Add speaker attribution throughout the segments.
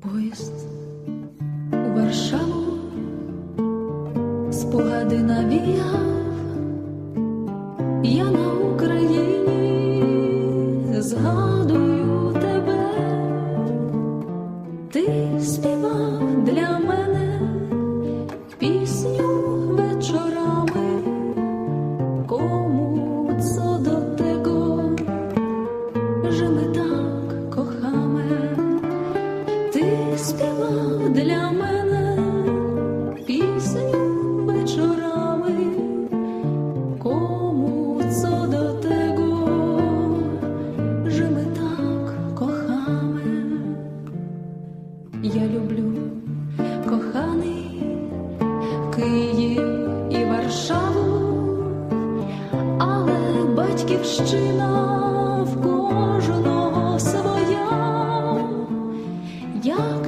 Speaker 1: Поїзд у Варшаву спогади навіяв, я на Україні згадую тебе, ти співав для мене пісню вечорами, кому co do tego, że my tak kochamy. Співав для мене пісню вечорами, кому co do tego, że my tak kochamy. Я люблю коханий Київ і Варшаву, але батьківщина в кожного своя. Як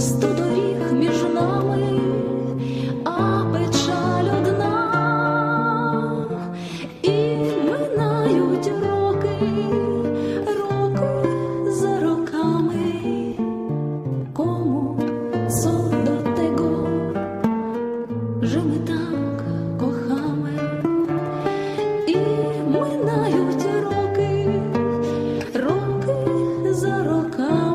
Speaker 1: сто доріг між нами, а печаль одна. І минають роки, роки за роками, кому со до кохами, і минають роки, роки за роками.